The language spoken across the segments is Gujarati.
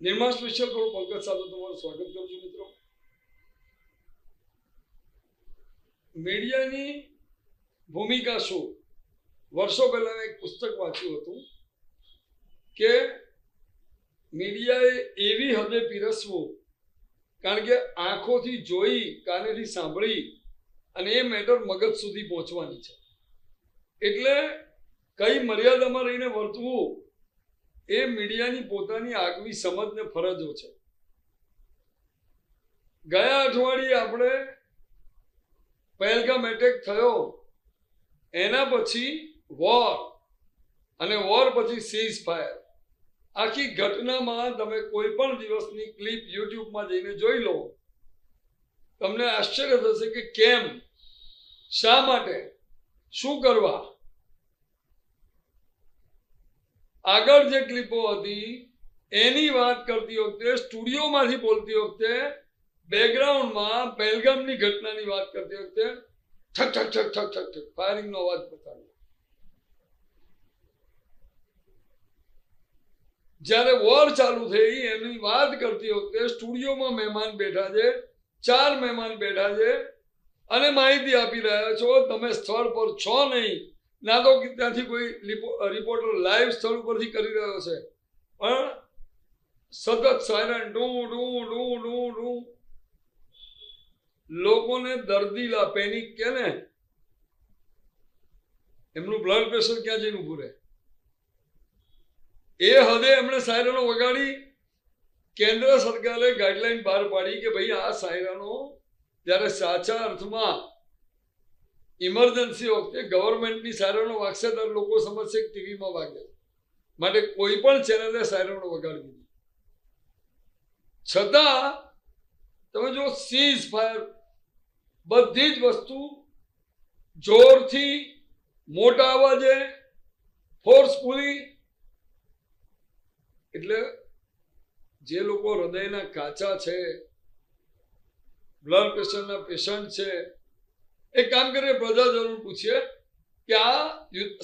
નિર્માણ સ્પેશિયલ થોડું પંકજ સાથે તમારું સ્વાગત કરું છું મિત્રો. મીડિયાની ભૂમિકા શું? વર્ષો પહેલા એક પુસ્તક વાંચ્યું હતું કે મીડિયાએ એવી હદે પીરસવું, કારણ કે આંખોથી જોઈ, કાનેથી સાંભળી અને એ મેટર મગજ સુધી પહોંચવાની છે. એટલે કઈ મર્યાદામાં રહીને વર્તવું એ મીડિયાની પોતાની આગવી સમજ ને ફરજો છે. ગયા અઠવાડિયે આપણે પહેલગામ એટેક થયો. એના પછી વોર અને વોર પછી સીઝ ફાયર આખી ઘટનામાં તમે કોઈ પણ દિવસની ક્લિપ યુટ્યુબમાં જઈને જોઈ લો. તમને આશ્ચર્ય થશે કે કેમ? શા માટે? શું કરવા? આગળ જે ક્લિપો હતી, એની વાત કરતી વખતે સ્ટુડિયોમાંથી બોલતી વખતે બેકગ્રાઉન્ડમાં પહેલગામની ઘટનાની વાત કરતી વખતે ઠક ઠક ઠક ઠક ઠક ઠક ફાયરિંગનો અવાજ બતાવ્યો. જ્યારે વોર ચાલુ થઈ, એની વાત કરતી વખતે સ્ટુડિયોમાં મહેમાન બેઠા છે, ચાર મહેમાન બેઠા છે, અને માહિતી આપી રહ્યા છો, તમે સ્થળ પર છો નહીં. ના તો ત્યાંથી કોઈ રિપોર્ટર લાઈવ સ્થળ ઉપરથી કરી રહ્યો છે. પણ સતત સાયરન ડું ડું ડું ડું ડું. લોકોને દર્દીલા પેનિક કે ને એમનું બ્લડ પ્રેશર ક્યાં જઈને ઉભું રહે? એ હદે એમણે સાયરનો વગાડી કેન્દ્ર સરકારે ગાઈડલાઈન બહાર પાડી કે ભાઈ આ સાયરનો જ્યારે સાચા અર્થમાં ઇમરજન્સી વખતે ગવર્મેન્ટની સાયરનો વાગશે ત્યારે લોકો સમજશે કે ટીવીમાં વાગે માટે કોઈ પણ ચેનલે સાયરનો વગાડી દીધી છતાં, તમે જો સીઝ ફાયર બધી જ વસ્તુ જોરથી, મોટા અવાજે ફોર્સફુલી એટલે જે લોકો હૃદયના કાચા છે બ્લડ પ્રેશરના પેશન્ટ છે એક કામ કરીએ પ્રજાજનો પૂછીએ કે આ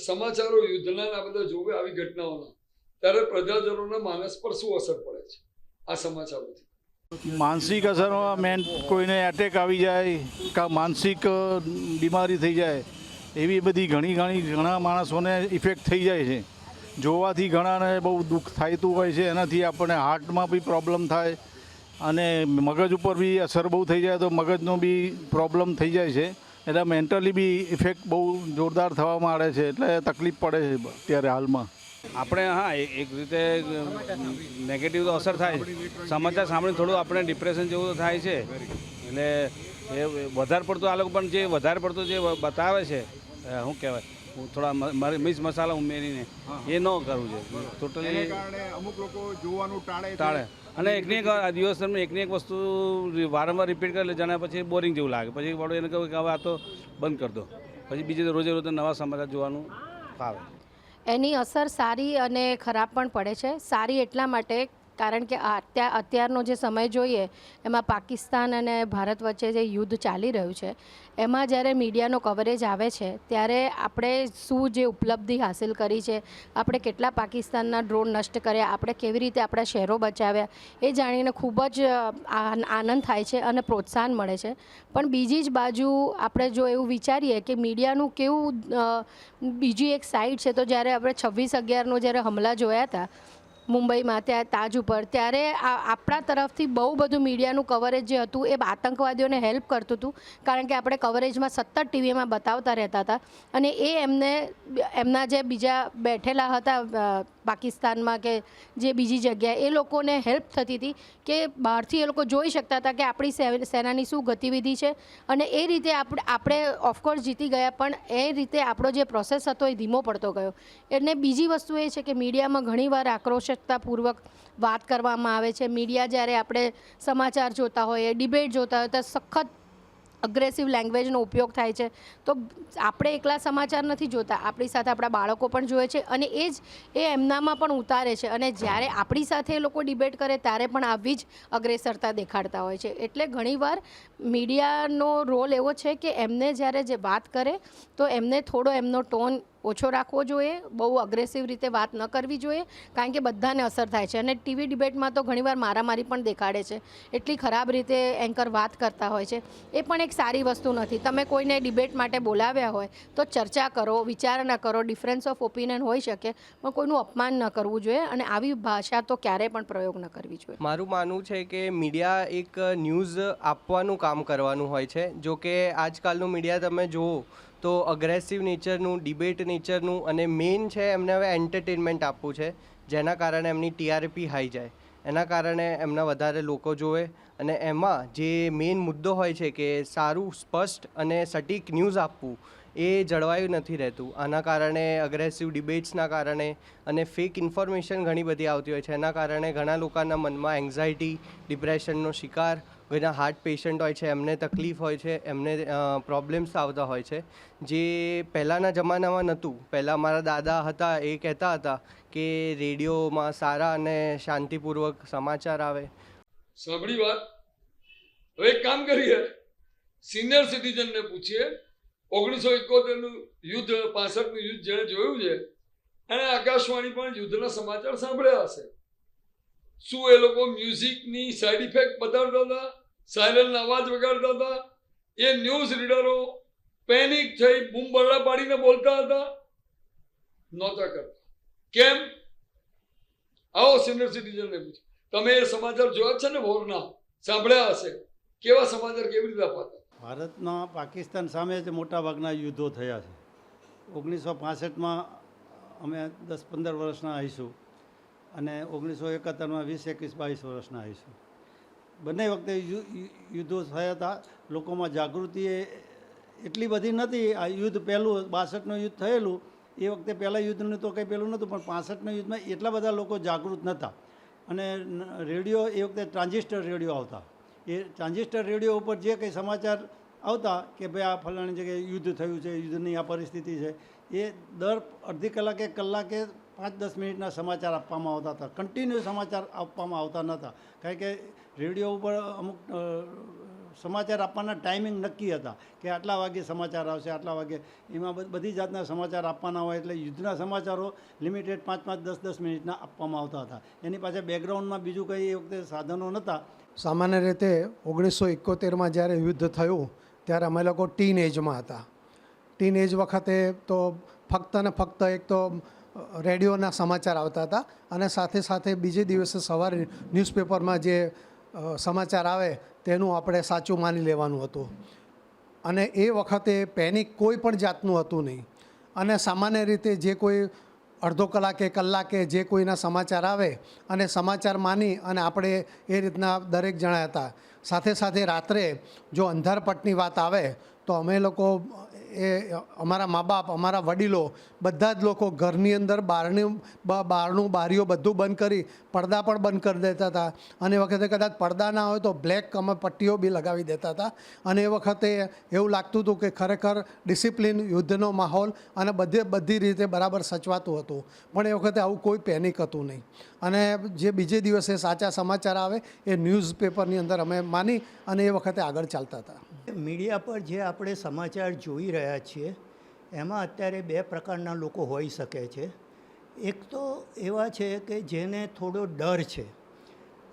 સમાચારો યુદ્ધના આ બધા જોવે આવી ઘટનાઓના. ત્યારે પ્રજાજનોના માનસ પર શું અસર પડે છે આ સમાચારોથી? માનસિક અસરમાં મેન કોઈને એટેક આવી જાય કાં માનસિક બીમારી થઈ જાય, એવી બધી ઘણી ઘણી ઘણા માણસોને ઇફેક્ટ થઈ જાય છે. જોવાથી ઘણાને બહુ દુઃખ થાયતું હોય છે, એનાથી આપણને હાર્ટમાં બી પ્રોબ્લેમ થાય અને મગજ ઉપર બી અસર બહુ થઈ જાય તો મગજનો બી પ્રોબ્લેમ થઈ જાય છે. એટલે મેન્ટલી બી ઇફેક્ટ બહુ જોરદાર થવા માંડે છે એટલે તકલીફ પડે છે અત્યારે હાલમાં. આપણે હા એક રીતે નેગેટિવ તો અસર થાય સમાચાર સાંભળીને થોડું આપણે ડિપ્રેશન જેવું થાય છે. એટલે એ વધારે પડતું આ લોકો પણ જે વધારે પડતું જે બતાવે છે શું કહેવાય હું થોડા મિસ મસાલા ઉમેરીને એ ન કરવું છે ટોટલી કારણે અમુક લોકો જોવાનું ટાળે ટાળે. અને એકની એક દિવસ દરમિયાન એકની એક વસ્તુ વારંવાર રિપીટ કરે એટલે જાણે પછી બોરિંગ જેવું લાગે. પછી વાળો એને કહ્યું કે હવે આ તો બંધ કરી દો. પછી બીજે રોજે રોજ નવા સમાચાર જોવાનું ફાવે. એની અસર સારી અને ખરાબ પણ પડે છે. સારી એટલા માટે કારણ કે અત્યાર અત્યારનો જે સમય જોઈએ, એમાં પાકિસ્તાન અને ભારત વચ્ચે જે યુદ્ધ ચાલી રહ્યું છે, એમાં જ્યારે મીડિયાનો કવરેજ આવે છે, ત્યારે આપણે શું જે ઉપલબ્ધિ હાંસિલ કરી છે, આપણે કેટલા પાકિસ્તાનના ડ્રોન નષ્ટ કર્યા, આપણે કેવી રીતે આપણા શહેરો બચાવ્યા, એ જાણીને ખૂબ જ આનંદ થાય છે અને પ્રોત્સાહન મળે છે. પણ બીજી જ બાજુ આપણે જો એવું વિચારીએ કે મીડિયાનું કેવું બીજી એક સાઈડ છે, તો જ્યારે આપણે છવ્વીસ અગિયારનો જ્યારે હમલા જોયા હતા મુંબઈમાં ત્યાં તાજ ઉપર. ત્યારે આપણા તરફથી બહુ બધું મીડિયાનું કવરેજ જે હતું, એ આતંકવાદીઓને હેલ્પ કરતું હતું. કારણ કે આપણે કવરેજમાં સતત ટીવીમાં બતાવતા રહેતા હતા. અને એ એમને, એમના જે બીજા બેઠેલા હતા પાકિસ્તાનમાં કે જે બીજી જગ્યાએ, એ લોકોને હેલ્પ થતી હતી કે બહારથી એ લોકો જોઈ શકતા હતા કે આપણી સેનાની શું ગતિવિધિ છે અને એ રીતે આપણે આપણે ઓફકોર્સ જીતી ગયા, પણ એ રીતે આપણો જે પ્રોસેસ હતો એ ધીમો પડતો ગયો. એટલે બીજી વસ્તુ એ છે કે મીડિયામાં ઘણીવાર આક્રોશકતાપૂર્વક વાત કરવામાં આવે છે. મીડિયા જ્યારે આપણે સમાચાર જોતા હોઈએ ડિબેટ જોતા હોય તો સખત અગ્રેસિવ લેંગ્વેજનો ઉપયોગ થાય છે. તો આપણે એકલા સમાચાર નથી જોતા. આપણી સાથે આપણા બાળકો પણ જોવે છે અને એ જ એ એમનામાં પણ ઉતારે છે. અને જ્યારે આપણી સાથે એ લોકો ડિબેટ કરે ત્યારે પણ આવી જ અગ્રેસરતા દેખાડતા હોય છે. એટલે ઘણીવાર મીડિયાનો રોલ એવો છે કે એમને જ્યારે જે વાત કરે તો એમને થોડો એમનો ટોન ઓછો રાખવો જોઈએ, બહુ અગ્રેસિવ રીતે વાત ન કરવી જોઈએ, કારણ કે બધાને અસર થાય છે. અને ટીવી ડિબેટમાં તો ઘણીવાર મારામારી પણ દેખાડે છે. એટલી ખરાબ રીતે એન્કર વાત કરતા હોય છે. એ પણ એક સારી વસ્તુ નથી. તમે કોઈને ડિબેટ માટે બોલાવ્યા હોય, તો ચર્ચા કરો વિચારણા કરો ડિફરન્સ ઓફ ઓપિનિયન હોઈ શકે, પણ કોઈનું અપમાન ન કરવું જોઈએ અને આવી ભાષા તો ક્યારેય પણ પ્રયોગ ન કરવી જોઈએ. મારું માનવું છે કે મીડિયા એક ન્યૂઝ આપવાનું કામ કરવાનું હોય છે. જો કે આજકાલનું મીડિયા તમે જુઓ તો અગ્રેસિવ નેચરનું ડિબેટ નેચરનું અને મેઇન છે એમને હવે એન્ટરટેનમેન્ટ આપવું છે, જેના કારણે એમની ટીઆરપી હાઈ જાય. એના કારણે એમના વધારે લોકો જોવે અને એમાં જે મેઇન મુદ્દો હોય છે કે સારું, સ્પષ્ટ અને સટીક ન્યૂઝ આપવું, એ જળવાયું નથી રહેતું. આના કારણે અગ્રેસિવ ડિબેટ્સના કારણે અને ફેક ઇન્ફોર્મેશન ઘણી બધી આવતી હોય છે. એના કારણે ઘણા લોકોના મનમાં એન્ઝાયટી ડિપ્રેશનનો શિકાર ઘણા હાર્ટ પેશન્ટ હોય છે, એમને તકલીફ હોય છે, એમને પ્રોબ્લેમ્સ આવતા હોય છે. જે પહેલાંના જમાનામાં નહોતું. પહેલાં મારા દાદા હતા એ કહેતા હતા કે રેડિયોમાં સારા અને શાંતિપૂર્વક સમાચાર આવે. સાંભળી વાત? હવે એક કામ કરીએ. સિનિયર સિટીઝનને પૂછીએ. ઓગણીસો એકોતેરનું યુદ્ધ, પાસઠનું યુદ્ધ જેણે જોયું છે, એણે આકાશવાણી પણ યુદ્ધના સમાચાર સાંભળ્યા હશે. શું એ લોકો મ્યુઝિકની સાઈડ ઇફેક્ટ બતાડતા હતા? સાયરન અવાજ વગાડતા હતા? એ ન્યૂઝ રીડરો પેનિક થઈ બૂમ બરડા પાડીને બોલતા હતા? નહોતા કરતા. કેમ? આવો સિનિયર સિટીઝનને પૂછો. તમે એ સમાચાર જોયા છે ને ભોરના? સાંભળ્યા હશે. કેવા સમાચાર કેવી રીતે અપાતા? ભારતના પાકિસ્તાન સામે જ મોટાભાગના યુદ્ધો થયા છે. ઓગણીસો પાસઠમાં અમે દસ પંદર વર્ષના આવીશું. અને ઓગણીસો એકાત્તરમાં વીસ, એકવીસ, બાવીસ વર્ષના આવીશું. બંને વખતે યુદ્ધો થયા હતા. લોકોમાં જાગૃતિ એટલી બધી નથી આ યુદ્ધ પહેલું બાસઠનું યુદ્ધ થયેલું. એ વખતે પહેલાં યુદ્ધનું તો કંઈ પહેલું નહોતું, પણ પાસઠના યુદ્ધમાં એટલા બધા લોકો જાગૃત નહોતા. અને રેડિયો, એ વખતે ટ્રાન્ઝિસ્ટર રેડિયો આવતા. એ ટ્રાન્ઝિસ્ટર રેડિયો ઉપર જે કંઈ સમાચાર આવતા કે ભાઈ આ ફલાણી જગ્યાએ યુદ્ધ થયું છે, યુદ્ધની આ પરિસ્થિતિ છે, એ દર અડધી કલાકે કલાકે પાંચ દસ મિનિટના સમાચાર આપવામાં આવતા હતા. કન્ટિન્યુ સમાચાર આપવામાં આવતા નહોતા. કારણ કે રેડિયો ઉપર અમુક સમાચાર આપવાના ટાઈમિંગ નક્કી હતા કે આટલા વાગે સમાચાર આવશે, આટલા વાગે. એમાં બધી જાતના સમાચાર આપવાના હોય એટલે યુદ્ધના સમાચારો લિમિટેડ પાંચ પાંચ દસ દસ મિનિટના આપવામાં આવતા હતા. એની પાછળ બેકગ્રાઉન્ડમાં બીજું કંઈ એ વખતે સાધનો નહોતા. સામાન્ય રીતે ઓગણીસો એકોતેરમાં જ્યારે યુદ્ધ થયું, ત્યારે અમે લોકો ટીન એજમાં હતા. ટીન એજ વખતે તો ફક્ત ને ફક્ત એક તો રેડિયોના સમાચાર આવતા હતા અને સાથે સાથે બીજે દિવસે સવારે ન્યૂઝપેપરમાં જે સમાચાર આવે તેનું આપણે સાચું માની લેવાનું હતું. અને એ વખતે પેનિક કોઈ પણ જાતનું હતું નહીં. અને સામાન્ય રીતે જે કોઈ અડધો કલાકે કલાકે જે કોઈના સમાચાર આવે અને સમાચાર માની અને આપણે એ રીતના દરેક જણા હતા. સાથે સાથે રાત્રે જો અંધારપટની વાત આવે તો અમે લોકો એ અમારા મા બાપ અમારા વડીલો બધા જ લોકો ઘરની અંદર બહારની બહારનું બારીઓ બધું બંધ કરી પડદા પણ બંધ કરી દેતા હતા. અને વખતે કદાચ પડદા ના હોય તો બ્લેક અમે પટ્ટીઓ બી લગાવી દેતા હતા. અને એ વખતે એવું લાગતું હતું કે ખરેખર ડિસિપ્લિન યુદ્ધનો માહોલ અને બધે બધી રીતે બરાબર સચવાતું હતું. પણ એ વખતે આવું કોઈ પેનિક હતું નહીં. અને જે બીજે દિવસે સાચા સમાચાર આવે એ ન્યૂઝપેપરની અંદર અમે માની અને એ વખતે આગળ ચાલતા હતા. મીડિયા પર જે આપણે સમાચાર જોઈ રહ્યા છીએ, એમાં અત્યારે બે પ્રકારના લોકો હોઈ શકે છે. એક તો એવા છે કે જેને થોડો ડર છે.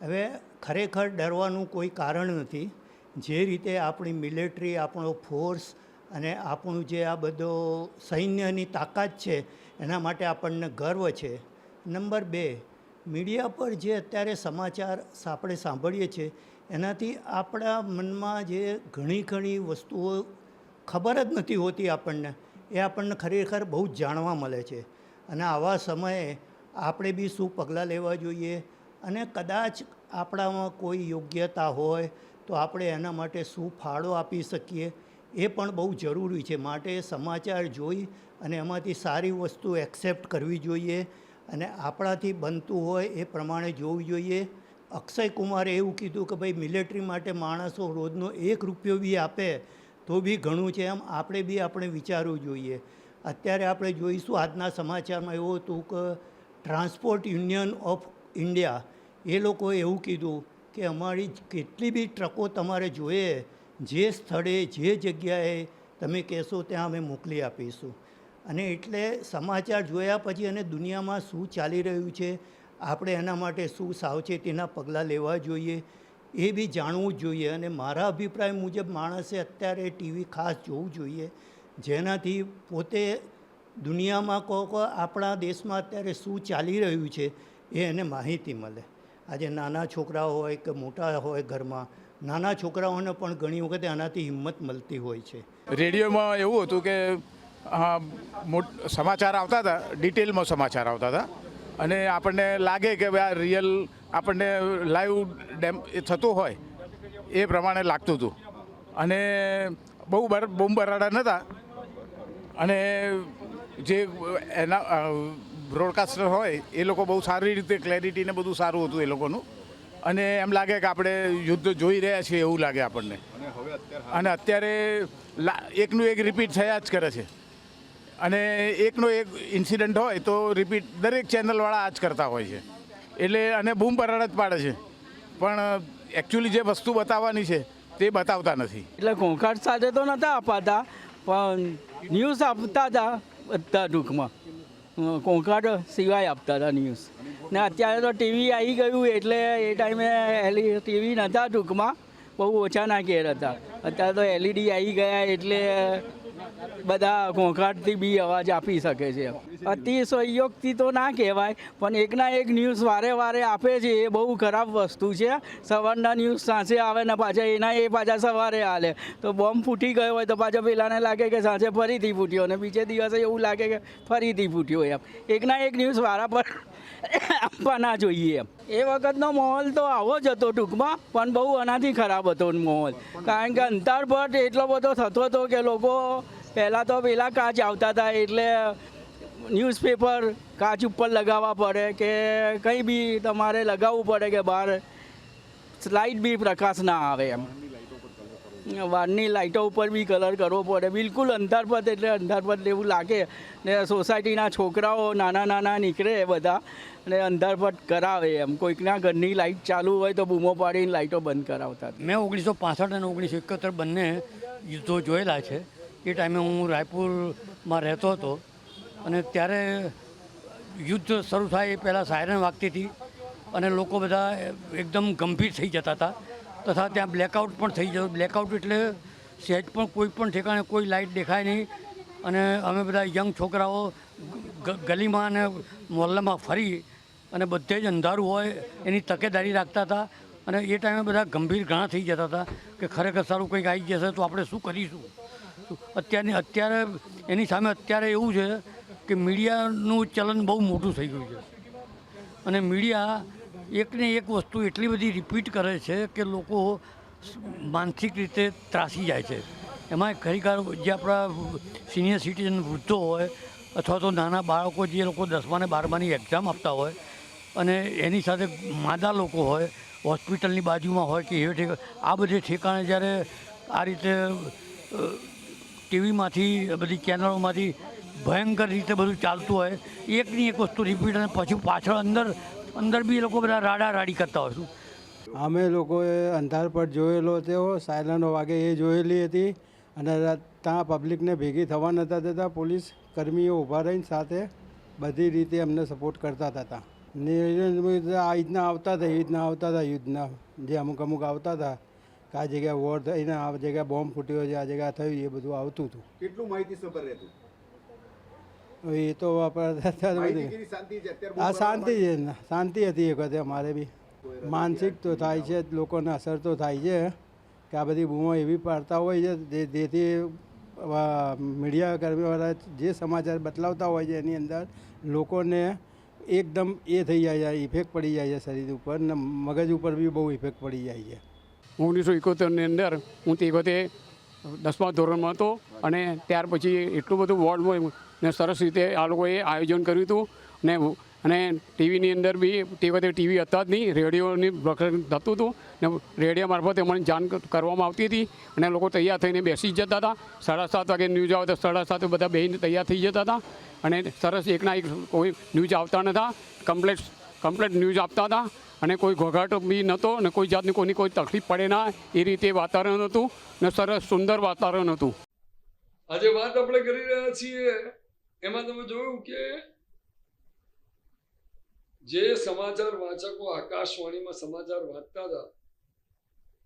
હવે ખરેખર ડરવાનું કોઈ કારણ નથી. જે રીતે આપણી મિલિટરી, આપણો ફોર્સ અને આપણું જે આ બધો સૈન્યની તાકાત છે, એના માટે આપણને ગર્વ છે. નંબર બે મીડિયા પર જે અત્યારે સમાચાર આપણે સાંભળીએ છીએ, એનાથી આપણા મનમાં જે ઘણી ઘણી વસ્તુઓ ખબર જ નથી હોતી આપણને, એ આપણને ખરેખર બહુ જ જાણવા મળે છે. અને આવા સમયે આપણે બી શું પગલાં લેવા જોઈએ? અને કદાચ આપણામાં કોઈ યોગ્યતા હોય, તો આપણે એના માટે શું ફાળો આપી શકીએ? એ પણ બહુ જરૂરી છે. માટે સમાચાર જોઈ અને એમાંથી સારી વસ્તુ એક્સેપ્ટ કરવી જોઈએ. અને આપણાથી બનતું હોય એ પ્રમાણે જોવું જોઈએ. અક્ષય કુમારે એવું કીધું કે ભાઈ, મિલિટરી માટે માણસો રોજનો એક રૂપિયો બી આપે તો બી ઘણું છે. એમ આપણે બી આપણે વિચારવું જોઈએ. અત્યારે આપણે જોઈશું, આજના સમાચારમાં એવું હતું કે ટ્રાન્સપોર્ટ યુનિયન ઓફ ઇન્ડિયા એ લોકોએ એવું કીધું કે અમારી કેટલી બી ટ્રકો તમારે જોઈએ, જે સ્થળે, જે જગ્યાએ તમે કહેશો, ત્યાં અમે મોકલી આપીશું. અને એટલે સમાચાર જોયા પછી અને દુનિયામાં શું ચાલી રહ્યું છે, આપણે એના માટે શું સાવચેતીના પગલાં લેવા જોઈએ, એ બી જાણવું જોઈએ. અને મારા અભિપ્રાય મુજબ માણસે અત્યારે ટીવી ખાસ જોવું જોઈએ, જેનાથી પોતે દુનિયામાં કહો કહો આપણા દેશમાં અત્યારે શું ચાલી રહ્યું છે, એ એને માહિતી મળે. આજે નાના છોકરાઓ હોય કે મોટા હોય ઘરમાં, નાના છોકરાઓને પણ ઘણી વખતે આનાથી હિંમત મળતી હોય છે. રેડિયોમાં એવું હતું કે સમાચાર આવતા હતા ડિટેલમાં સમાચાર આવતા હતા. અને આપણને લાગે કે આ રિયલ આપણને લાઈવ ડેમ એ થતું હોય એ પ્રમાણે લાગતું હતું. અને બહુ બર બરાડા નહોતા અને જે એના બ્રોડકાસ્ટર હોય એ લોકો બહુ સારી રીતે ક્લેરિટીને બધું સારું હતું એ લોકોનું. અને એમ લાગે કે આપણે યુદ્ધ જોઈ રહ્યા છીએ એવું લાગે આપણને. અને અત્યારે લા- એકનું એક રિપીટ થયા જ કરે છે. અને એકનો એક ઇન્સિડન્ટ હોય તો રિપીટ દરેક ચેનલવાળા આ જ કરતા હોય છે. એટલે અને બૂમ પરાડ જ પાડે છે. પણ એકચ્યુઅલી જે વસ્તુ બતાવવાની છે, તે બતાવતા નથી. એટલે ઘોંઘાટ સાથે તો નહોતા અપાતા, પણ ન્યૂઝ આપતા હતા બધા ટૂંકમાં. ઘોંઘાટ સિવાય આપતા હતા ન્યૂઝ ને અત્યારે તો ટીવી આવી ગયું એટલે એ ટાઈમે એલઈ ટીવી નહોતા ટૂંકમાં, બહુ ઓછા ના હતા. અત્યારે તો એલઈડી આવી ગયા એટલે બધા ઘોંઘાટથી બી અવાજ આપી શકે છે. અતિશયોક્તિ તો ના કહેવાય, પણ એકના એક ન્યૂઝ વારે વારે આપે છે, એ બહુ ખરાબ વસ્તુ છે. સવારના ન્યૂઝ સાંજે આવે ને પાછા એના એ પાછા સવારે હાલે. તો બોમ્બ ફૂટી ગયો હોય તો પાછા પેલાને લાગે કે સાંજે ફરીથી ફૂટ્યો અને બીજે દિવસે એવું લાગે કે ફરીથી ફૂટ્યો એમ. એકના એક ન્યૂઝ વારા પર આપવાના જોઈએ એમ. એ વખતનો માહોલ તો આવો જ હતો ટૂંકમાં, પણ બહુ આનાથી ખરાબ હતો માહોલ. કારણ કે અંતરપટ એટલો બધો થતો હતો કે લોકો પહેલાં તો પેલા કાચ આવતા હતા એટલે ન્યૂઝપેપર કાચ ઉપર લગાવવા પડે કે કંઈ બી તમારે લગાવવું પડે કે બહાર. લાઇટ બી પ્રકાશ ના આવે એમ. બહારની લાઇટો ઉપર બી કલર કરવો પડે. બિલકુલ અંધારપટ એટલે અંધારપત એવું લાગે. ને સોસાયટીના છોકરાઓ નાના નાના નીકળે બધા અને અંધારપટ કરાવે એમ. કોઈકના ઘરની લાઇટ ચાલુ હોય તો બૂમો પાડીને લાઇટો બંધ કરાવતા મેં ઓગણીસો પાસઠ અને ઓગણીસો એકોતેર બંને યુદ્ધો જોયેલા છે. એ ટાઈમે હું રાયપુરમાં રહેતો હતો અને ત્યારે યુદ્ધ શરૂ થાય એ પહેલાં સાયરન વાગતી હતી અને લોકો બધા એકદમ ગંભીર થઈ જતા હતા તથા ત્યાં બ્લેકઆઉટ પણ થઈ જતું બ્લેકઆઉટ એટલે સહેજ પણ કોઈ પણ ઠેકાણે કોઈ લાઇટ દેખાય નહીં અને અમે બધા યંગ છોકરાઓ ગલીમાં અને મોહલ્લામાં ફરી અને બધે જ અંધારું હોય એની તકેદારી રાખતા હતા અને એ ટાઈમે બધા ગંભીર ઘણા થઈ જતા હતા કે ખરેખર સારું કંઈક આવી જશે તો આપણે શું કરીશું? અત્યારની અત્યારે એની સામે અત્યારે એવું છે કે મીડિયાનું ચલન બહુ મોટું થઈ ગયું છે. અને મીડિયા એકને એક વસ્તુ એટલી બધી રિપીટ કરે છે કે લોકો માનસિક રીતે ત્રાસી જાય છે. એમાં ખરેખર જે આપણા સિનિયર સિટીઝન વૃદ્ધો હોય અથવા તો નાના બાળકો જે લોકો દસમાને બારમાની એક્ઝામ આપતા હોય અને એની સાથે માદા લોકો હોય, હોસ્પિટલની બાજુમાં હોય કે એ આ બધે ઠેકાણે જ્યારે આ રીતે ટીવીમાંથી બધી ચેનલોમાંથી ભયંકર રીતે બધું ચાલતું હોય, એકની એક વસ્તુ રિપીટ અને પછી પાછળ અંદર અંદર બી એ લોકો બધા રાડા રાડી કરતા હોય શું અમે લોકોએ અંધારપટ જોયેલો તેઓ સાયલનો વાગે એ જોયેલી હતી અને ત્યાં પબ્લિકને ભેગી થવા નહોતા દેતા, પોલીસ કર્મીઓ ઊભા રહીને સાથે બધી રીતે અમને સપોર્ટ કરતા હતા ને આ રીતના આવતા હતા, એ રીતના આવતા હતા યુદ્ધના જે અમુક અમુક આવતા હતા કે આ જગ્યાએ વોર થઈને આ જગ્યાએ બોમ્બ ફૂટ્યો છે આ જગ્યા થયું એ બધું આવતું હતું. કેટલું માહિતી સભર રહેતું? એ તો આપણે શાંતિ છે? આ શાંતિ છે શાંતિ હતી એક વખતે અમારે બી. માનસિક તો થાય છે લોકોને અસર તો થાય છે કે આ બધી બૂમો એવી પાડતા હોય છે જે- જેથી મીડિયા કર્મીવાળા જે સમાચાર બતલાવતા હોય છે એની અંદર લોકોને એકદમ એ થઈ જાય છે ઇફેક્ટ પડી જાય છે શરીર ઉપર ને મગજ ઉપર બી બહુ ઇફેક્ટ પડી જાય છે. ઓગણીસો એકોતેરની અંદર હું તે વખતે દસમા ધોરણમાં હતો અને ત્યાર પછી એટલું બધું વોર્ડમાં ને સરસ રીતે આ લોકોએ આયોજન કર્યું હતું. ને અને ટીવીની અંદર બી તે વખતે ટીવી હતા જ નહીં, રેડિયોની પ્રકરણ થતું હતું. ને રેડિયો મારફતે અમને જાણ કરવામાં આવતી હતી અને લોકો તૈયાર થઈને બેસી જતા હતા. સાડા સાત વાગે ન્યૂઝ આવે તો સાડા સાતે બધા બેહીને તૈયાર થઈ જતા હતા. અને સરસ એકના એક કોઈ ન્યૂઝ આવતા નહોતા. કમ્પ્લેટ કમ્પ્લેટ ન્યૂઝ આપતા હતા અને કોઈ ઘોઘાટ બી નહોતો ને કોઈ જાતની કોઈની કોઈ તકલીફ પડે ના, એ રીતે વાતાવરણ હતું ને સરસ સુંદર વાતાવરણ હતું. આજે વાત આપણે કરી રહ્યા છીએ, એમાં તમે જોયું કે જે સમાચાર વાચકો આકાશવાણીમાં સમાચાર વાંચતા હતા,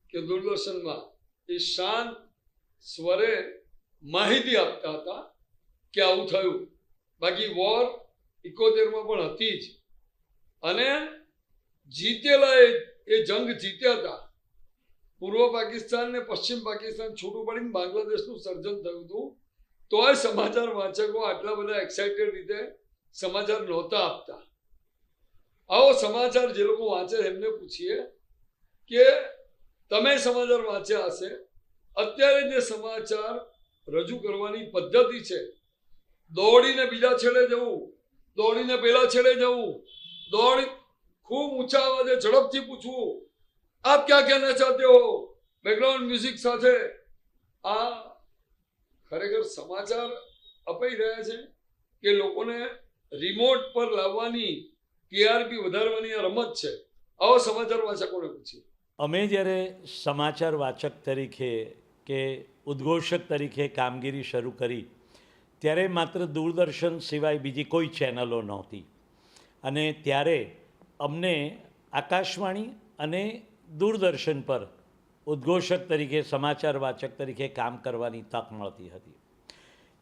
કે દૂરદર્શનમાં એ શાંત સ્વરે માહિતી આપતા હતા કે આવું થયું. બાકી વોર ઇકોતેરમાં પણ હતી જ. અને જીતેલા એ જંગ જીત્યા હતા. પૂર્વ પાકિસ્તાન ને પશ્ચિમ પાકિસ્તાન છૂટું પડીને બાંગ્લાદેશનું સર્જન થયું હતું. તોય સમાચાર વાચકો આટલા બધા એક્સાઇટેડ રીતે સમાચાર નહોતા આપતા. આવો સમાચાર જે લોકો વાંચે એમને પૂછીએ કે તમે સમાચાર વાંચ્યા હશે. અત્યારે જે સમાચાર રજૂ કરવાની પદ્ધતિ છે, દોડીને બીજા છેડે જવું, દોડીને પેલા છેડે જવું દોડી ખૂબ ઊંચા અવાજે ઝડપથી પૂછવું. આપ ક્યાં કહેના ચાહતે હો? બેકગ્રાઉન્ડ મ્યુઝિક સાથે આ ખરેખર સમાચાર અપાઈ રહ્યા છે કે લોકોને રિમોટ પર લાવવાની ટીઆરપી વધારવાની આ રમત છે. આવો સમાચાર વાચકોને પૂછીએ. અમે જ્યારે સમાચાર વાચક તરીકે કે ઉદ્ઘોષક તરીકે કામગીરી શરૂ કરી, ત્યારે માત્ર દૂરદર્શન સિવાય બીજી કોઈ ચેનલો નહોતી. અને ત્યારે અમને આકાશવાણી અને દૂરદર્શન પર ઉદ્ઘોષક તરીકે સમાચાર વાચક તરીકે કામ કરવાની તક મળતી હતી.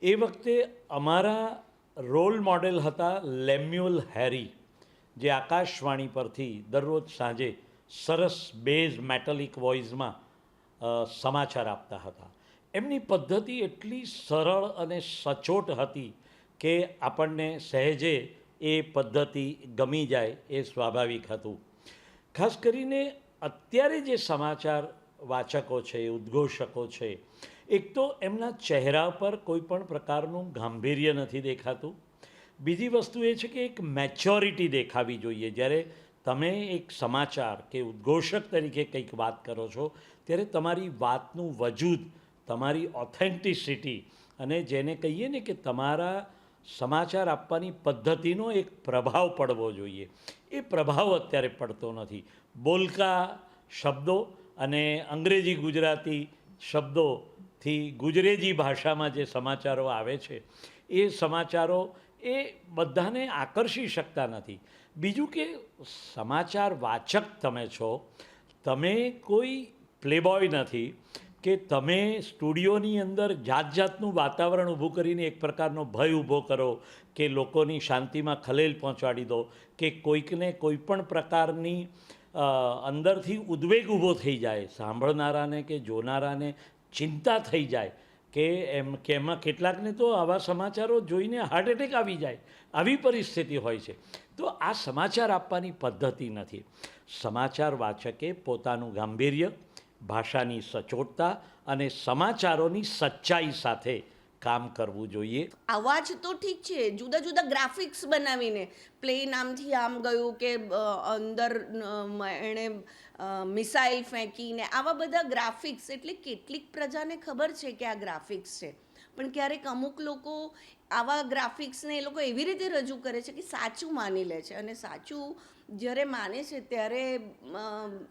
એ વખતે અમારા રોલ મોડેલ હતા લેમ્યુઅલ હેરી, જે આકાશવાણી પરથી દરરોજ સાંજે સરસ બેઝ મેટલિક વોઇસમાં સમાચાર આપતા હતા. એમની પદ્ધતિ એટલી સરળ અને સચોટ હતી કે આપણને સહેજે એ પદ્ધતિ ગમી જાય એ સ્વાભાવિક હતું. ખાસ કરીને અત્યારે જે સમાચાર વાચકો છે, ઉદ્ઘોષકો છે, એક તો એમના ચહેરા પર કોઈ પણ પ્રકારનું ગાંભીર્ય નથી દેખાતું. બીજી વસ્તુ એ છે કે એક મેચ્યોરિટી દેખાવી જોઈએ. જ્યારે તમે એક સમાચાર કે ઉદ્ઘોષક તરીકે કંઈક વાત કરો છો, ત્યારે તમારી વાતનું વજૂદ, તમારી ઓથેન્ટિસિટી અને જેને કહીએ ને કે તમારા સમાચાર આપવાની પદ્ધતિનો એક પ્રભાવ પડવો જોઈએ. એ પ્રભાવ અત્યારે પડતો નથી. બોલકા શબ્દો અને અંગ્રેજી ગુજરાતી શબ્દોથી ગુજરેજી ભાષામાં જે સમાચારો આવે છે, એ સમાચારો એ બધાને આકર્ષી શકતા નથી. બીજું કે સમાચાર વાચક તમે છો, તમે કોઈ પ્લેબોય નથી કે તમે સ્ટુડિયોની અંદર જાત જાતનું વાતાવરણ ઊભું કરીને એક પ્રકારનો ભય ઊભો કરો, કે લોકોની શાંતિમાં ખલેલ પહોંચાડી દો, કે કોઈકને કોઈ પણ પ્રકારની અંદરથી ઉદ્વેગ ઊભો થઈ જાય, સાંભળનારાને કે જોનારાને ચિંતા થઈ જાય, કે એમ, કે એમાં કેટલાકને તો આવા સમાચારો જોઈને હાર્ટ એટેક આવી જાય, આવી પરિસ્થિતિ હોય છે. તો આ સમાચાર આપવાની પદ્ધતિ નથી. સમાચાર વાચકે પોતાનું ગાંભીર્ય ભાષાની સચોટતા અને સમાચારોની સચ્ચાઈ સાથે કામ કરવું જોઈએ. અવાજ તો ઠીક છે, જુદા જુદા ગ્રાફિક્સ બનાવીને. પ્લેન આમથી આમ ગયું કે અંદર એણે મિસાઇલ ફેંકીને આવા બધા ગ્રાફિક્સ એટલે કેટલીક પ્રજાને ખબર છે કે આ ગ્રાફિક્સ છે. પણ ક્યારેક અમુક લોકો આવા ગ્રાફિક્સને એ લોકો એવી રીતે રજૂ કરે છે કે સાચું માની લે છે અને સાચું જ્યારે માને છે ત્યારે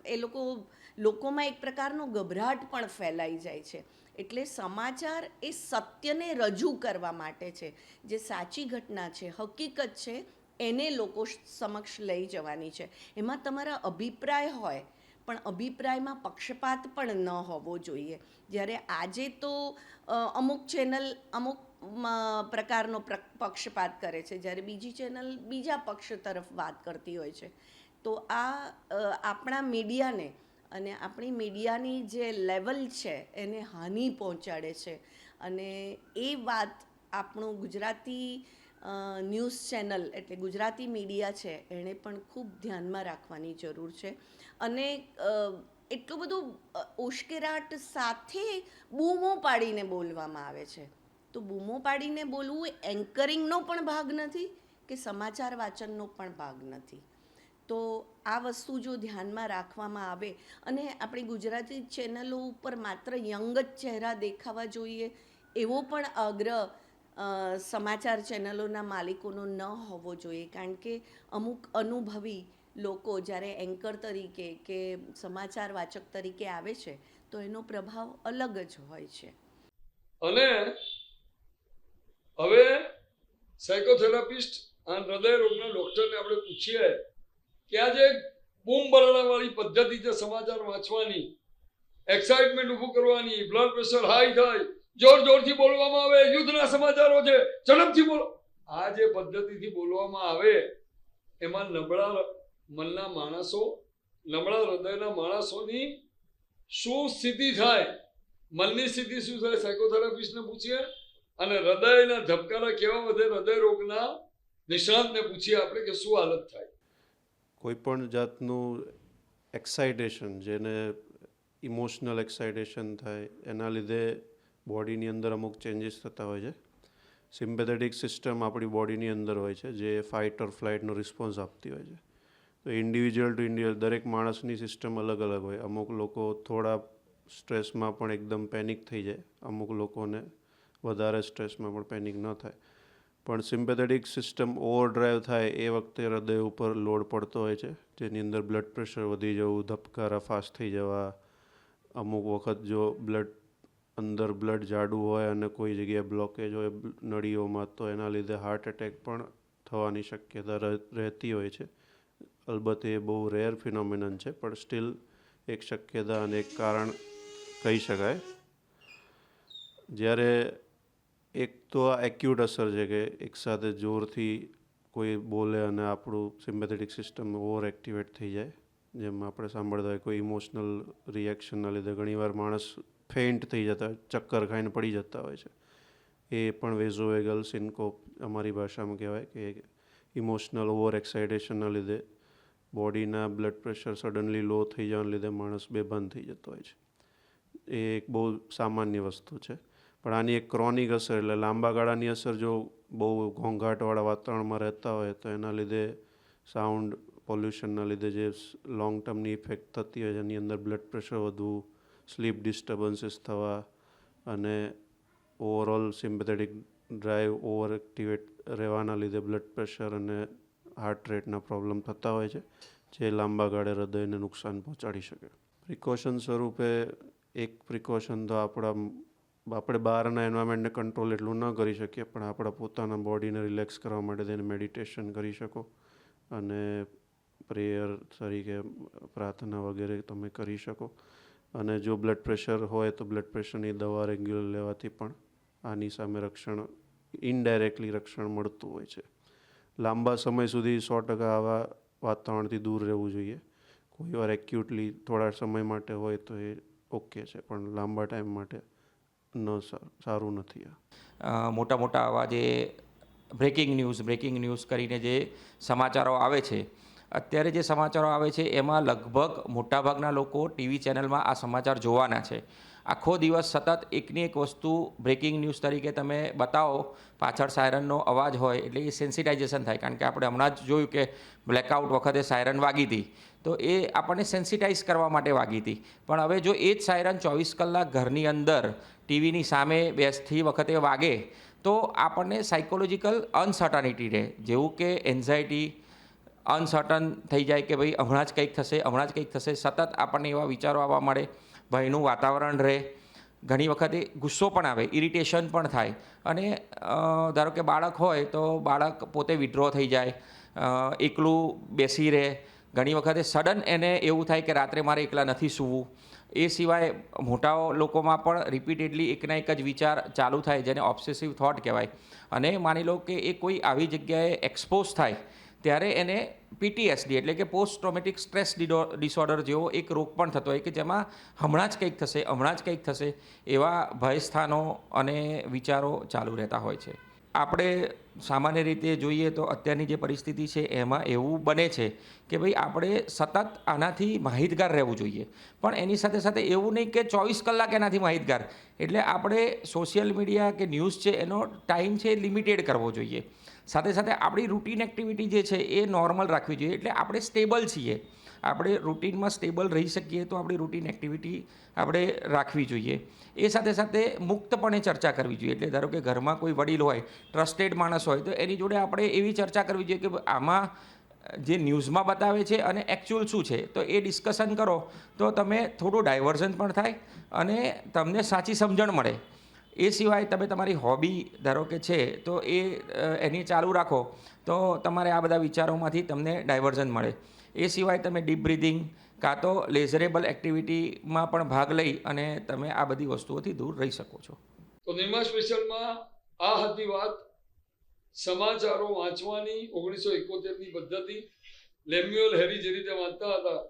એ લોકો, લોકોમાં એક પ્રકારનો ગભરાટ પણ ફેલાઈ જાય છે. એટલે સમાચાર એ સત્યને રજૂ કરવા માટે છે. જે સાચી ઘટના છે, હકીકત છે, એને લોકો સમક્ષ લઈ જવાની છે. એમાં તમારા અભિપ્રાય હોય, પણ અભિપ્રાયમાં પક્ષપાત પણ ન હોવો જોઈએ. જ્યારે આજે તો અમુક ચેનલ અમુક પ્રકારનો પક્ષપાત કરે છે. જ્યારે બીજી ચેનલ બીજા પક્ષ તરફ વાત કરતી હોય છે. તો આ આપણા મીડિયાને અને આપણી મીડિયાની જે લેવલ છે એને હાનિ પહોંચાડે છે. અને એ વાત આપણું ગુજરાતી ન્યૂઝ ચેનલ એટલે ગુજરાતી મીડિયા છે એણે પણ ખૂબ ધ્યાનમાં રાખવાની જરૂર છે. અને એટલું બધું ઉશ્કેરાટ સાથે બૂમો પાડીને બોલવામાં આવે છે. તો બૂમો પાડીને બોલવું એ એન્કરિંગનો પણ ભાગ નથી કે સમાચાર વાંચનનો પણ ભાગ નથી. તો આ વસ્તુ જો ધ્યાનમાં રાખવામાં આવે અને આપણી ગુજરાતી ચેનલો ઉપર માત્ર યંગ જ ચહેરા દેખાવા જોઈએ એવો પણ આગ્રહ અ, સમાચાર ચેનલોના માલિકોનો ન હોવો જોઈએ. કારણ કે અમુક અનુભવી લોકો જ્યારે એન્કર તરીકે કે સમાચાર વાચક તરીકે આવે છે તો એનો પ્રભાવ અલગ જ હોય છે. અને હવે સાયકોથેરાપિસ્ટ અને હૃદય રોગના ડૉક્ટરને આપણે પૂછીએ કે આ જે બૂમ બરાડાવાળી પદ્ધતિ છે સમાચાર વાંચવાની એક્સાઇટમેન્ટ ઊભું કરવાની બ્લડ પ્રેશર હાઈ થાય, જોર જોરથી બોલવામાં આવે, યુદ્ધના સમાચારો છે, ઝડપથી બોલો. આ જે પદ્ધતિથી બોલવામાં આવે, એમાં નબળા મનના માણસો, નબળા હૃદયના માણસોની શું સ્થિતિ થાય? મનની સ્થિતિ શું થાય? સાયકોથેરાપિસ્ટને પૂછીએ. અને હૃદયના ધબકારા કેવા વધે? હૃદય રોગના નિષ્ણાંતને પૂછીએ આપણે કે શું હાલત થાય? કોઈ પણ જાતનું એક્સાઇટેશન જેને ઇમોશનલ એક્સાઇટેશન થાય, એના લીધે બોડીની અંદર અમુક ચેન્જીસ થતા હોય છે. સિમ્પેથેટિક સિસ્ટમ આપણી બોડીની અંદર હોય છે, જે ફાઇટ ઓર ફ્લાઇટનો રિસ્પોન્સ આપતી હોય છે. તો ઇન્ડિવિજ્યુઅલ ટુ ઇન્ડિવિજ્યુઅલ દરેક માણસની સિસ્ટમ અલગ અલગ હોય. અમુક લોકો થોડા સ્ટ્રેસમાં પણ એકદમ પેનિક થઈ જાય, અમુક લોકોને વધારે સ્ટ્રેસમાં પણ પેનિક ન થાય. પણ સિમ્પેથેટિક સિસ્ટમ ઓવર ડ્રાઈવ થાય એ વખતે હૃદય ઉપર લોડ પડતો હોય છે. જેની અંદર બ્લડ પ્રેશર વધી જવું, ધબકારા ફાસ્ટ થઈ જવા, અમુક વખત જો બ્લડ અંદર બ્લડ જાડું હોય અને કોઈ જગ્યાએ બ્લોકેજ હોય, નળીઓમાં, તો એના લીધે હાર્ટ એટેક પણ થવાની શક્યતા રહ- રહેતી હોય છે. અલબત્ત એ બહુ રેર ફિનોમિનન છે, પણ સ્ટીલ એક શક્યતા અને એક કારણ કહી શકાય. જ્યારે એક તો આ એક્યુટ અસર છે કે એકસાથે જોરથી કોઈ બોલે અને આપણું સિમ્પેથેટિક સિસ્ટમ ઓવર એક્ટિવેટ થઈ જાય. જેમ આપણે સાંભળતા હોય કોઈ ઇમોશનલ રિએક્શનના લીધે ઘણીવાર માણસ ફેન્ટ થઈ જતા હોય, ચક્કર ખાઈને પડી જતા હોય છે. એ પણ વેઝોવેગલ સિન્કોપ અમારી ભાષામાં કહેવાય કે ઇમોશનલ ઓવર એક્સાઇટેશનના લીધે બોડીના બ્લડ પ્રેશર સડનલી લો થઈ જવાના લીધે માણસ બેભાન થઈ જતો હોય છે. એ એક બહુ સામાન્ય વસ્તુ છે. પણ આની એક ક્રોનિક અસર એટલે લાંબા ગાળાની અસર જો બહુ ઘોંઘાટવાળા વાતાવરણમાં રહેતા હોય તો એના લીધે સાઉન્ડ પોલ્યુશનના લીધે જે લોંગ ટર્મની ઇફેક્ટ થતી હોય એની અંદર બ્લડ પ્રેશર વધવું સ્લીપ ડિસ્ટર્બન્સીસ થવા અને overall sympathetic drive over activate રહેવાના લીધે બ્લડ પ્રેશર અને હાર્ટ રેટના પ્રોબ્લેમ થતા હોય છે, જે લાંબા ગાળે હૃદયને નુકસાન પહોંચાડી શકે. પ્રિકોશન સ્વરૂપે એક પ્રિકોશન તો આપણા આપણે બહારના એન્વાયરમેન્ટને કંટ્રોલ એટલું ન કરી શકીએ, પણ આપણા પોતાના બોડીને રિલેક્સ કરવા માટે તેને મેડિટેશન કરી શકો. અને પ્રેયર તરીકે પ્રાર્થના વગેરે તમે કરી શકો. અને જો બ્લડ પ્રેશર હોય તો બ્લડ પ્રેશરની દવા રેગ્યુલર લેવાથી પણ આની સામે રક્ષણ ઇનડાયરેક્ટલી રક્ષણ મળતું હોય છે. લાંબા સમય સુધી સો ટકા આવા વાતાવરણથી દૂર રહેવું જોઈએ. કોઈ વાર એક્યુટલી થોડા સમય માટે હોય તો એ ઓકે છે, પણ લાંબા ટાઈમ માટે ન સારું નથી મોટા મોટા આવા જે બ્રેકિંગ ન્યૂઝ બ્રેકિંગ ન્યૂઝ કરીને જે સમાચારો આવે છે, અત્યારે જે સમાચારો આવે છે, એમાં લગભગ મોટાભાગના લોકો ટીવી ચેનલમાં આ સમાચાર જોવાના છે. આખો દિવસ સતત એકની એક વસ્તુ બ્રેકિંગ ન્યૂઝ તરીકે તમે બતાવો, પાછળ સાયરનનો અવાજ હોય, એટલે એ સેન્સિટાઇઝેશન થાય. કારણ કે આપણે હમણાં જ જોયું કે બ્લેકઆઉટ વખતે સાયરન વાગી હતી. તો એ આપણને સેન્સિટાઇઝ કરવા માટે વાગી હતી. પણ હવે જો એ જ સાયરન ચોવીસ કલાક ઘરની અંદર ટીવીની સામે બેસતી વખતે વાગે, તો આપણને સાયકોલોજીકલ અનસર્ટનિટી રહે. જેવું કે એન્ઝાયટી અનસર્ટન થઈ જાય કે ભાઈ હમણાં જ કંઈક થશે, હમણાં જ કંઈક થશે, સતત આપણને એવા વિચારો આવવા મળે, ભયનું વાતાવરણ રહે, ઘણી વખતે ગુસ્સો પણ આવે ઇરિટેશન પણ થાય. અને ધારો કે બાળક હોય તો બાળક પોતે વિડ્રો થઈ જાય એકલું બેસી રહે. ઘણી વખતે સડન એને એવું થાય કે રાત્રે મારે એકલા નથી સૂવું. એ સિવાય મોટા લોકોમાં પણ રિપીટેડલી એકના એક જ વિચાર ચાલુ થાય જેને ઓબ્સેસિવ થોટ કહેવાય. અને માની લો કે એ કોઈ આવી જગ્યાએ એક્સપોઝ થાય, ત્યારે એને પીટીએસડી એટલે કે પોસ્ટ ટ્રોમેટિક સ્ટ્રેસ ડિસઓર્ડર જેવો એક રોગ પણ થતો હોય કે જેમાં હમણાં જ કંઈક થશે, હમણાં જ કંઈક થશે એવા ભયસ્થાનો અને વિચારો ચાલુ રહેતા હોય છે. આપણે સામાન્ય રીતે જોઈએ તો અત્યારની જે પરિસ્થિતિ છે, એમાં એવું બને છે કે ભાઈ આપણે સતત આનાથી માહિતગાર રહેવું જોઈએ. પણ એની સાથે સાથે એવું નહીં કે ચોવીસ કલાક એનાથી માહિતગાર. એટલે આપણે સોશિયલ મીડિયા કે ન્યૂઝ છે, એનો ટાઈમ છે લિમિટેડ કરવો જોઈએ. સાથે સાથે આપણી રૂટીન એક્ટિવિટી જે છે એ નોર્મલ રાખવી જોઈએ. એટલે આપણે સ્ટેબલ છીએ. આપણે રૂટીનમાં સ્ટેબલ રહી શકીએ તો આપણી રૂટીન એક્ટિવિટી આપણે રાખવી જોઈએ. એ સાથે સાથે મુક્તપણે ચર્ચા કરવી જોઈએ. એટલે ધારો કે ઘરમાં કોઈ વડીલ હોય ટ્રસ્ટેડ માણસ હોય, તો એની જોડે આપણે એવી ચર્ચા કરવી જોઈએ કે આમાં જે ન્યૂઝમાં બતાવે છે અને એકચ્યુઅલ શું છે, તો એ ડિસ્કશન કરો. તો તમે થોડું ડાયવર્ઝન પણ થાય અને તમને સાચી સમજણ મળે. એ સિવાય તમે તમારી હોબી ધારો કે છે, તો એ એની ચાલુ રાખો. તો તમારે આ બધા વિચારોમાંથી તમને ડાયવર્ઝન મળે. એ સિવાય તમે ડીપ બ્રિધિંગ કાં તો લેઝરેબલ એક્ટિવિટીમાં પણ ભાગ લઈ અને તમે આ બધી વસ્તુઓથી દૂર રહી શકો છો. તો નિર્મા સ્પેશિયલમાં આ હતી વાત સમાચારો વાંચવાની ઓગણીસો એકોતેરની પદ્ધતિ, લેમ્યુઅલ હેરી જે રીતે વાંચતા હતા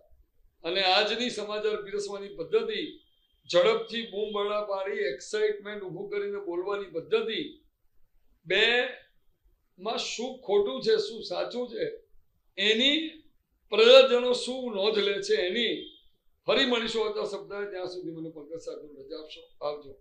અને આજની સમાચાર પીરસવાની પદ્ધતિ, ઝડપથી બૂમબળા પાડી એક્સાઇટમેન્ટ ઊભું કરીને બોલવાની પદ્ધતિ, બે માં શું ખોટું છે, શું સાચું છે, એની પ્રજાજનો શું નોંધ લે છે એની ફરી મળીશું આવતા સપ્તાહે. ત્યાં સુધી મને પંકજ સાથે રજા આપશો. આવજો.